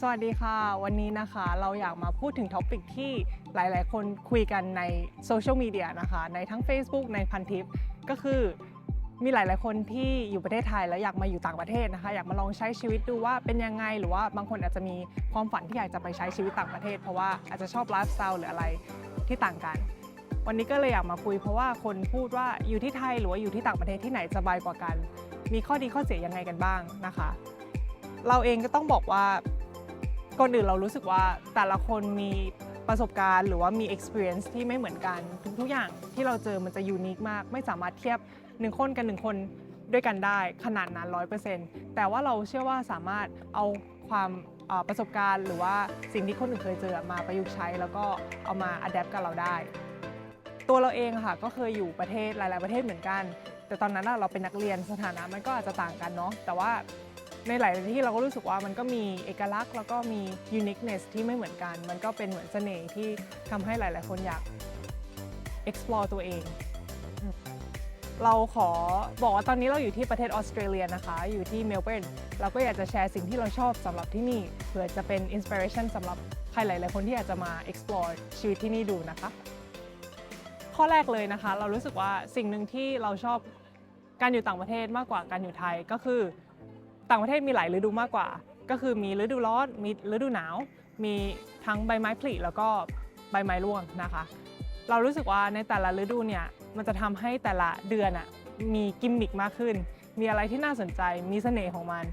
สวัสดีค่ะ วันนี้นะคะเราอยากมาพูดถึงท็อปิกที่หลาย ๆ คนคุยกันในโซเชียลมีเดียนะคะในทั้ง Facebook ในพันทิปก็คือมีหลาย ๆ คนที่อยู่ประเทศไทยแล้วอยากมาอยู่ต่างประเทศนะคะ อยากมาลองใช้ชีวิตดูว่าเป็นยังไง หรือว่าบางคนอาจจะมีความฝันที่อยากจะไปใช้ชีวิตต่างประเทศ เพราะว่าอาจจะชอบไลฟ์สไตล์หรืออะไรที่ต่างกัน วันนี้ก็เลยอยากมาคุยเพราะว่าคนพูดว่าอยู่ที่ไทยหรือว่าอยู่ที่ต่างประเทศที่ไหนสบายกว่ากัน มีข้อดีข้อเสียยังไงกันบ้างนะคะ เราเองก็ต้องบอกว่า ก่อนอื่นเรารู้สึกว่าแต่ละคนมีประสบการณ์หรือว่ามี experience ที่ไม่เหมือนกัน ทุกๆอย่างที่เราเจอมันจะยูนิคมาก ไม่สามารถเทียบหนึ่งคนกับหนึ่งคนด้วยกันได้ขนาดนั้นร้อยเปอร์เซ็นต์แต่ว่าเราเชื่อว่าสามารถเอาความประสบการณ์ หรือว่าสิ่งที่คนอื่นเคยเจอมาประยุกต์ใช้ แล้วก็เอามา adapt กับเราได้ ตัวเราเองค่ะก็เคยอยู่ประเทศหลาย ๆ ประเทศเหมือนกัน แต่ตอนนั้นเราเป็นนักเรียนสถานะมันก็อาจจะต่างกันเนาะแต่ว่า ในหลายที่เราก็รู้สึกว่ามันก็มีเอกลักษณ์ แล้วก็มี uniqueness ที่ไม่เหมือนกัน มันก็เป็นเหมือนเสน่ห์ที่ทำให้หลาย ๆ คนอยาก explore ตัวเอง เราขอบอกว่าตอนนี้เราอยู่ที่ประเทศออสเตรเลียนะคะ อยู่ที่เมลเบิร์น เราก็อยากจะแชร์สิ่งที่เราชอบสำหรับที่นี่ เผื่อจะเป็น inspiration สำหรับใครหลาย ๆ คนที่อยากจะมา explore ชีวิตที่นี่ดูนะคะ ข้อแรกเลยนะคะ เรารู้สึกว่าสิ่งหนึ่งที่เราชอบการอยู่ต่างประเทศมากกว่าการอยู่ไทยก็คือ ต่างประเทศมีหลายฤดูมากกว่า ก็คือมีฤดูร้อนมีฤดูหนาว มีทั้งใบไม้ผลิแล้วก็ใบไม้ร่วงนะคะ เรารู้สึกว่าในแต่ละฤดูเนี่ยมันจะทำให้แต่ละเดือนอะมีกิมมิคมากขึ้น มีอะไรที่น่าสนใจมีเสน่ห์ของมัน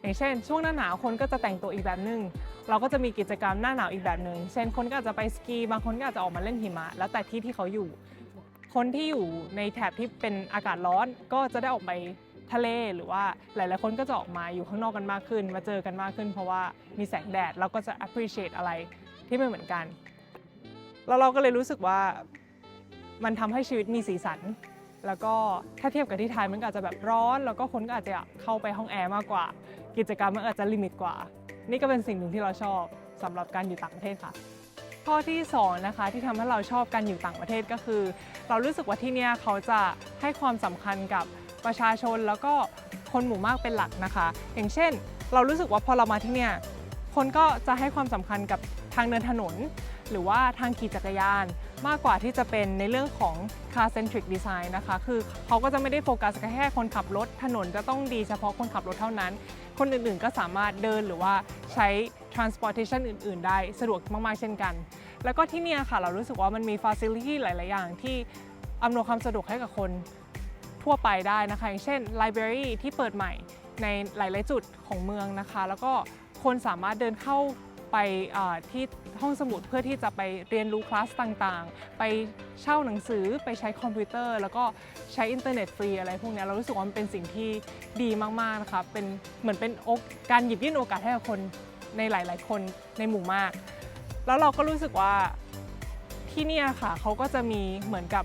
อย่างเช่น ช่วงหน้าหนาวคนก็จะแต่งตัวอีกแบบหนึ่งเราก็จะมีกิจกรรมหน้าหนาวอีกแบบหนึ่งเช่นคนก็อาจจะไปสกี บางคนก็อาจจะออกมาเล่นหิมะ แล้วแต่ที่ที่เขาอยู่ คนที่อยู่ในแถบที่เป็นอากาศร้อนก็จะได้ออกไป ทะเลหรือว่าหลาย ๆ คนก็จะออกมาอยู่ข้างนอกกันมากขึ้น มาเจอกันมากขึ้น เพราะว่ามีแสงแดดเราก็จะ appreciate อะไรที่ไม่เหมือนกัน แล้วเราก็เลยรู้สึกว่ามันทำให้ชีวิตมีสีสัน แล้วก็ถ้าเทียบกับที่ไทยมันก็อาจจะแบบร้อน แล้วก็คนก็อาจจะเข้าไปห้องแอร์มากกว่า กิจกรรมมันอาจจะลิมิตกว่า นี่ก็เป็นสิ่งหนึ่งที่เราชอบสำหรับการอยู่ต่างประเทศค่ะข้อที่สองนะคะที่ทำให้เราชอบการอยู่ต่างประเทศก็คือ เรารู้สึกว่าที่เนี่ยเขาจะให้ความสำคัญกับ ประชาชนแล้วก็คนหมู่มากเป็นหลักนะคะ อย่างเช่น เรารู้สึกว่าพอเรามาที่เนี่ยคนก็จะให้ความสำคัญกับทางเดินถนน หรือว่าทางขี่จักรยาน มากกว่าที่จะเป็นในเรื่องของ car centric design นะคะ คือเขาก็จะไม่ได้โฟกัสแค่คนขับรถ ถนนจะต้องดีเฉพาะคนขับรถเท่านั้น คนอื่นๆก็สามารถเดินหรือว่าใช้ transportation อื่น ๆ ได้สะดวกมากๆเช่นกัน แล้วก็ที่เนี่ยค่ะเรารู้สึกว่ามันมี facility หลาย ๆ อย่างที่อำนวยความสะดวกให้กับคน ทั่วไปได้นะคะ อย่างเช่น library ที่เปิดใหม่ในหลาย ๆ จุดของเมืองนะคะ แล้วก็คนสามารถเดินเข้าไปที่ห้องสมุดเพื่อที่จะไปเรียนรู้คลาสต่างๆ ไปเช่าหนังสือไปใช้คอมพิวเตอร์ แล้วก็ใช้อินเทอร์เน็ตฟรีอะไรพวกนี้เรารู้สึกว่ามันเป็นสิ่งที่ดีมากๆนะคะเป็นเหมือนเป็นโอกการหยิบยื่นโอกาสให้กับคนในหลาย ๆ คนในหมู่มาก แล้วเราก็รู้สึกว่าที่นี่ค่ะเขาก็จะมีเหมือนกับ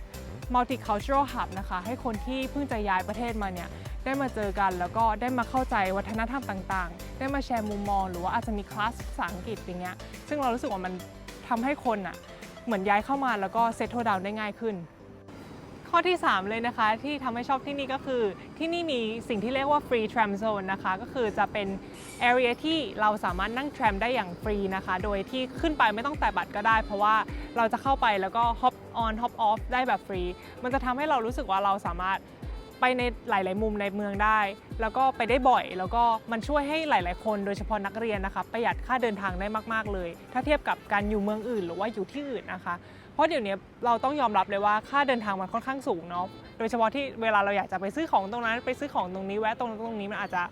multicultural hub นะคะ ให้คนที่เพิ่งจะย้ายประเทศมาเนี่ยได้มาเจอกันแล้วก็ได้มาเข้าใจวัฒนธรรมต่างๆ ได้มาแชร์มุมมอง หรือว่าอาจจะมีคลาสภาษาอังกฤษอย่างเงี้ยซึ่งเรารู้สึกว่ามันทำให้คนอะเหมือนย้ายเข้ามาแล้วก็ settle down ได้ง่ายขึ้น ข้อที่ 3 เลยนะคะ ที่ทำให้ชอบที่นี่ก็คือ ที่นี่มีสิ่งที่เรียกว่า free tram zone นะคะ ก็คือจะเป็น area ที่เราสามารถนั่ง tram ได้อย่างฟรีนะคะ โดยที่ขึ้นไปไม่ต้องแตะบัตรก็ได้ เพราะว่าเราจะเข้าไปแล้วก็ hop on hop off ได้แบบฟรี มันจะทำให้เรารู้สึกว่าเราสามารถไปในหลาย ๆ มุมในเมืองได้ แล้วก็ไปได้บ่อย แล้วก็มันช่วยให้หลาย ๆ คนโดยเฉพาะนักเรียนนะคะประหยัดค่าเดินทางได้มาก ๆ เลย ถ้าเทียบกับการอยู่เมืองอื่น หรือว่าอยู่ที่อื่นนะคะ เพราะเดี๋ยวนี้เราต้องยอมรับเลยว่าค่าเดินทางมันค่อนข้างสูงเนาะ โดยเฉพาะที่เวลาเราอยากจะไปซื้อของตรงนั้น ไปซื้อของตรงนี้แวะตรงนั้ตรงนี้มันอาจจะ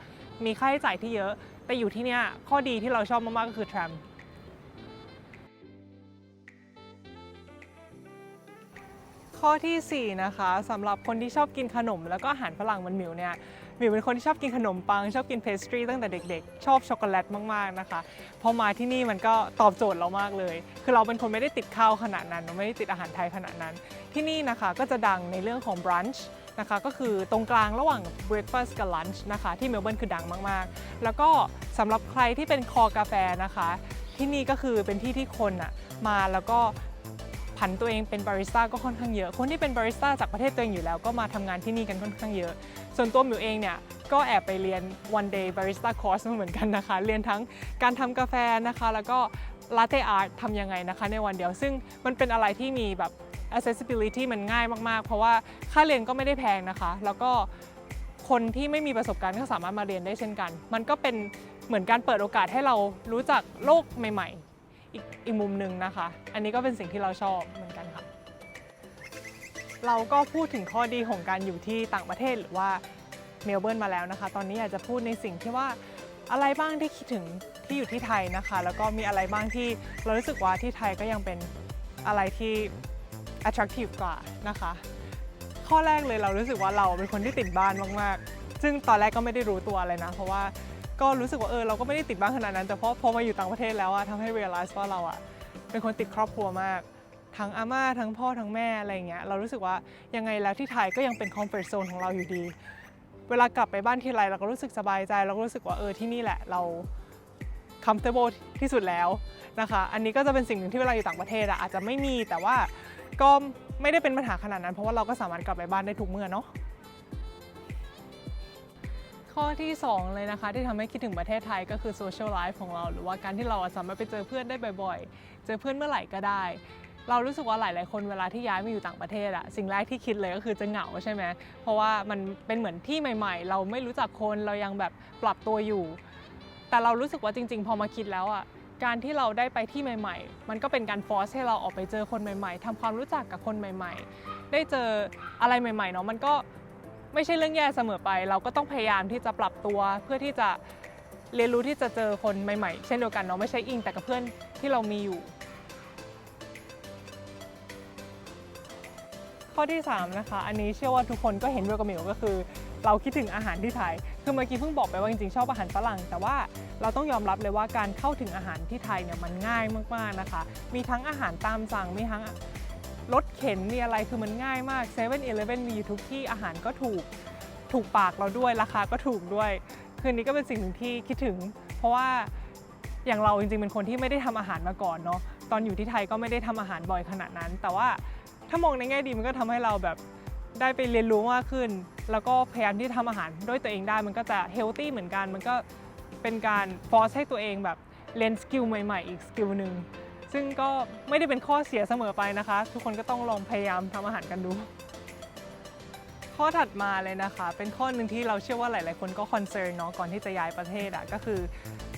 มีค่าใช้จ่ายที่เยอะ แต่อยู่ที่เนี่ยข้อดีที่เราชอบมาก ๆ ก็คือ tram ข้อทีสี่ 4 นะคะสำหรับคนที่ชอบกินขนม แล้วก็อาหารฝรั่งเหมันมิวเนี่ยมิวเป็นคนที่ชอบกินขนมปัง ชอบกินเพสตรีตั้งแต่เด็กๆ ชอบช็อกโกแลตมากๆนะคะพอมาที่นี่มันก็ตอบโจทย์เรามากเลย คือเราเป็นคนไม่ได้ติดข้าวขนาดนั้น ไม่ได้ติดอาหารไทยขนาดนั้น ที่นี่นะคะก็จะดังในเรื่องของ brunch นะคะก็คือตรงกลางระหว่าง breakfast กับ lunch นะคะที่เมลเบิร์นคือดังมากๆ แล้วก็สำหรับใครที่เป็นคอกาแฟนะคะ ที่นี่ก็คือเป็นที่ที่คนอะมาแล้วก็ ผันตัวเองเป็นบาริสต้าก็ค่อนข้างเยอะ คนที่เป็นบาริสต้าจากประเทศตัวเองอยู่แล้วก็มาทำงานที่นี่กันค่อนข้างเยอะ ส่วนตัวหมิวเองเนี่ยก็แอบไปเรียน one day barista course มาเหมือนกันนะคะ เรียนทั้งการทำกาแฟนะคะ แล้วก็ latte art ทำยังไงนะคะในวันเดียว ซึ่งมันเป็นอะไรที่มีแบบ accessibility มันง่ายมาก ๆ เพราะว่าค่าเรียนก็ไม่ได้แพงนะคะ แล้วก็คนที่ไม่มีประสบการณ์ก็สามารถมาเรียนได้เช่นกัน มันก็เป็นเหมือนการเปิดโอกาสให้เรารู้จักโลกใหม่ ๆ อีกอีกมุมหนึ่งนะคะ อันนี้ก็เป็นสิ่งที่เราชอบเหมือนกันค่ะ เราก็พูดถึงข้อดีของการอยู่ที่ต่างประเทศหรือว่าเมลเบิร์นมาแล้วนะคะ ตอนนี้อยากจะพูดในสิ่งที่ว่าอะไรบ้างที่คิดถึงที่อยู่ที่ไทยนะคะ แล้วก็มีอะไรบ้างที่เรารู้สึกว่าที่ไทยก็ยังเป็นอะไรที่ attractive กว่านะคะ ข้อแรกเลยเรารู้สึกว่าเราเป็นคนที่ติดบ้านมากๆ ซึ่งตอนแรกก็ไม่ได้รู้ตัวเลยนะ เพราะว่า ก็รู้สึกว่าเออเราก็ไม่ได้ติดบ้านขนาดนั้น แต่พอพอมาอยู่ต่างประเทศแล้วอะทำให้ realize ว่าเราอะเป็นคนติดครอบครัวมาก ทั้งอาม่าทั้งพ่อทั้งแม่อะไรเงี้ยเรารู้สึกว่ายังไงแล้วที่ไทยก็ยังเป็น comfort zone ของเราอยู่ดี เวลากลับไปบ้านทีไรเราก็รู้สึกสบายใจ เราก็รู้สึกว่าเออที่นี่แหละเรา comfortable ที่สุดแล้วนะคะ อันนี้ก็จะเป็นสิ่งหนึ่งที่เวลาอยู่ต่างประเทศอะอาจจะไม่มีแต่ว่าก็ไม่ได้เป็นปัญหาขนาดนั้น เพราะว่าเราก็สามารถกลับไปบ้านได้ทุกเมื่อเนาะ ข้อที่ 2 เลยนะคะ ที่ทำให้คิดถึงประเทศไทยก็คือ social life ของเรา หรือว่าการที่เราสามารถไปเจอเพื่อนได้บ่อยๆ เจอเพื่อนเมื่อไหร่ก็ได้ เรารู้สึกว่าหลายๆ คนเวลาที่ย้ายมาอยู่ต่างประเทศอะสิ่งแรกที่คิดเลยก็คือจะเหงาใช่ไหมเพราะว่ามันเป็นเหมือนที่ใหม่ ๆ เราไม่รู้จักคนเรายังแบบปรับตัวอยู่ แต่เรารู้สึกว่าจริง ๆ พอมาคิดแล้วอะการที่เราได้ไปที่ใหม่ ๆ มันก็เป็นการฟอร์สให้เราออกไปเจอคนใหม่ ๆทำความรู้จักกับคนใหม่ ๆ ได้เจออะไรใหม่ ๆ เนาะมันก็ ไม่ใช่เรื่องแย่เสมอไป เราก็ต้องพยายามที่จะปรับตัวเพื่อที่จะเรียนรู้ที่จะเจอคนใหม่ๆ เช่นเดียวกันเนาะไม่ใช่อิงแต่กับเพื่อนที่เรามีอยู่ ข้อที่ 3 นะคะ อันนี้เชื่อว่าทุกคนก็เห็นด้วยกับหมิวก็คือ เราคิดถึงอาหารที่ไทย คือเมื่อกี้เพิ่งบอกไปว่าจริงๆชอบอาหารฝรั่ง แต่ว่าเราต้องยอมรับเลยว่าการเข้าถึงอาหารที่ไทยเนี่ยมันง่ายมากๆนะคะ มีทั้งอาหารตามสั่งมีทั้ง รถเข็นมีอะไรคือมันง่ายมาก7 e เ e ่ e อมีอยู่ทุกที่อาหารก็ถูกถูกปากเราด้วยราคาก็ถูกด้วย คืนนี้ก็เป็นสิ่งหนึ่งที่คิดถึง เพราะว่าอย่างเราจริงๆเป็นคนที่ไม่ได้ทำอาหารมาก่อนเนาะตอนอยู่ที่ไทยก็ไม่ได้ทำอาหารบ่อยขนาดนั้น แต่ว่าถ้ามองในแง่ดีมันก็ทำให้เราแบบได้ไปเรียนรู้มากขึ้น แล้วก็พยายามที่ทำอาหารด้วยตัวเองได้ มันก็จะเฮลตี้เหมือนกัน มันก็เป็นการฟอร์สให้ตัวเองแบบเรียนสกิลใหม่ๆ อีกสกิลหนึ่ง ซึ่งก็ไม่ได้เป็นข้อเสียเสมอไปนะคะ ทุกคนก็ต้องลองพยายามทำอาหารกันดู ข้อถัดมาเลยนะคะ เป็นข้อหนึ่งที่เราเชื่อว่าหลาย ๆ คนก็คอนเซิร์นเนาะก่อนที่จะย้ายประเทศอะก็คือ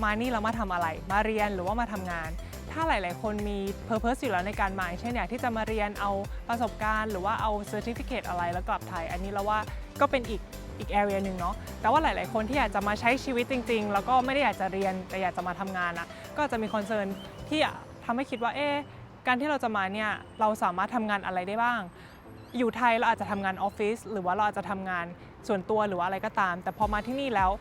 มานี่เรามาทำอะไร มาเรียนหรือว่ามาทำงาน ถ้าหลาย ๆ คนมี Purpose อยู่แล้วในการมาอย่างเช่นอยากที่จะมาเรียนเอาประสบการณ์ หรือว่าเอา Certificate อะไรแล้วกลับไทย อันนี้เราว่าก็เป็นอีกอีกแ area หนึ่งเนาะแต่ว่าหลาย ๆ คนที่อยากจะมาใช้ชีวิตจริง ๆ แล้วก็ไม่ได้อยากจะเรียนแต่อยากจะมาทำงานอะก็จจะมีคอนเซิร์นที่ ทำให้คิดว่าเอ๊การที่เราจะมาเนี่ยเราสามารถทำงานอะไรได้บ้าง อยู่ไทยเราอาจจะทำงานออฟฟิศหรือว่าเราอาจจะทำงานส่วนตัวหรือว่าอะไรก็ตาม แต่พอมาที่นี่แล้ว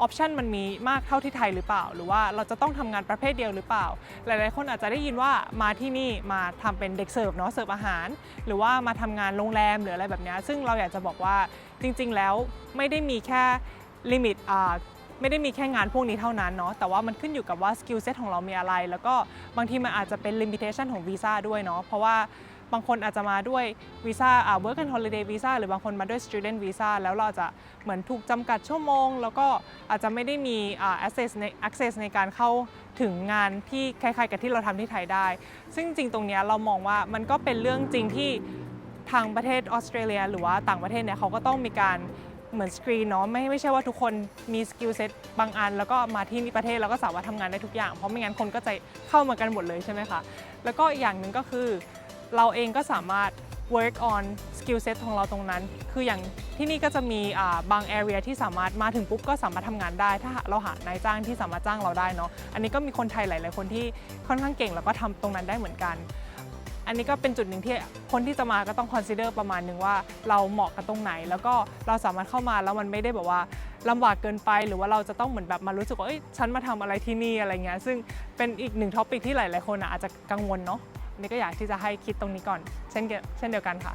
ออปชันมันมีมากเท่าที่ไทยหรือเปล่า หรือว่าเราจะต้องทำงานประเภทเดียวหรือเปล่า หลายๆ คนอาจจะได้ยินว่ามาที่นี่มาทำเป็นเด็กเสิร์ฟเนาะเสิร์ฟอาหาร หรือว่ามาทำงานโรงแรมหรืออะไรแบบนี้ซึ่งเราอยากจะบอกว่าจริง ๆ แล้วไม่ได้มีแค่ลิมิตอ่า ไม่ได้มีแค่งานพวกนี้เท่านั้นเนาะแต่ว่ามันขึ้นอยู่กับว่าสกิลเซ็ตของเรามีอะไร แล้วก็บางทีมันอาจจะเป็นลิมิเ t ชันของวีซ่าด้วยเนาะเพราะว่าบางคนอาจจะมาด้วยวีซ่าอ่า work and holiday visa หรือบางคนมาด้วย student visa แล้วเราจะเหมือนถูกจำกัดชั่วโมง แล้วก็อาจจะไม่ได้มีอ่า access ใน access ในการเข้าถึงงานที่คล้ายๆ กับที่เราทำที่ไทยได้ ซึ่งจริงตรงนี้เรามองว่ามันก็เป็นเรื่องจริงที่ทางประเทศออสเตรเลีย หรือว่าต่างประเทศเนี่ยเขาก็ต้องมีการ เหมือนสกรีนเนาะไม่ไม่ใช่ว่าทุกคนมีสกิลเซ็ตบางอัน แล้วก็มาที่นี่ประเทศแล้วก็สามารถทำงานได้ทุกอย่าง เพราะไม่งั้นคนก็จะเข้ามากันหมดเลยใช่ไหมคะ แล้วก็อีกอย่างหนึ่งก็คือ เราเองก็สามารถ work on skill set ของเราตรงนั้น คืออย่างที่นี่ก็จะมีบาง area ที่สามารถมาถึงปุ๊บก็สามารถทำงานได้ ถ้าเราหานายจ้างที่สามารถจ้างเราได้เนาะ อันนี้ก็มีคนไทยหลาย ๆ คนที่ค่อนข้างเก่งแล้วก็ทำตรงนั้นได้เหมือนกัน อันนี้ก็เป็นจุดหนึ่งที่คนที่จะมาก็ต้องคอนซิเดอร์ประมาณหนึ่งว่าเราเหมาะกับตรงไหน แล้วก็เราสามารถเข้ามาแล้วมันไม่ได้แบบว่าลำบากเกินไป หรือว่าเราจะต้องเหมือนแบบมารู้สึกว่าเอ้ยฉันมาทำอะไรที่นี่อะไรเงี้ยซึ่งเป็นอีกหนึ่งท็อปิกที่หลาย ๆ คนอาจจะกังวลเนาะนี่ก็อยากที่จะให้คิดตรงนี้ก่อน เช่นเช่นเดียวกันค่ะ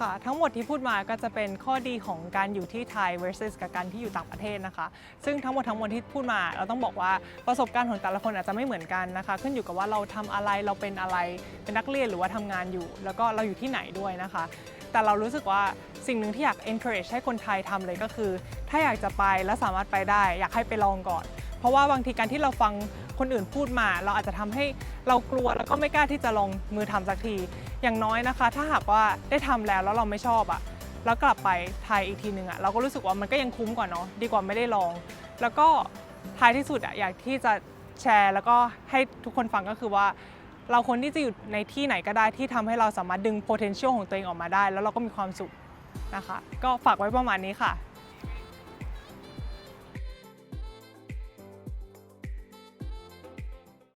ค่ะ ทั้งหมดที่พูดมาก็จะเป็นข้อดีของการอยู่ที่ไทย versus กับการที่อยู่ต่างประเทศนะคะ ซึ่งทั้งหมดทั้งมวลที่พูดมาเราต้องบอกว่าประสบการณ์ของแต่ละคนอาจจะไม่เหมือนกันนะคะ ขึ้นอยู่กับว่าเราทำอะไรเราเป็นอะไรเป็นนักเรียนหรือว่าทำงานอยู่ แล้วก็เราอยู่ที่ไหนด้วยนะคะ แต่เรารู้สึกว่าสิ่งหนึ่งที่อยาก encourage ให้คนไทยทำเลยก็คือ ถ้าอยากจะไปและสามารถไปได้ อยากให้ไปลองก่อน เพราะว่าบางทีการที่เราฟังคนอื่นพูดมา เราอาจจะทำให้เรากลัวแล้วก็ไม่กล้าที่จะลองมือทำสักที อย่างน้อยนะคะ ถ้าหากว่าได้ทำแล้วแล้วเราไม่ชอบอะแล้วกลับไปไทยอีกทีหนึ่งอะเราก็รู้สึกว่ามันก็ยังคุ้มกว่าเนาะดีกว่าไม่ได้ลอง แล้วก็ท้ายที่สุดอะอยากที่จะแชร์ แล้วก็ให้ทุกคนฟังก็คือว่า เราควรที่จะอยู่ในที่ไหนก็ได้ที่ทำให้เราสามารถดึง potential ของตัวเองออกมาได้ แล้วเราก็มีความสุขนะคะ ก็ฝากไว้ประมาณนี้ค่ะ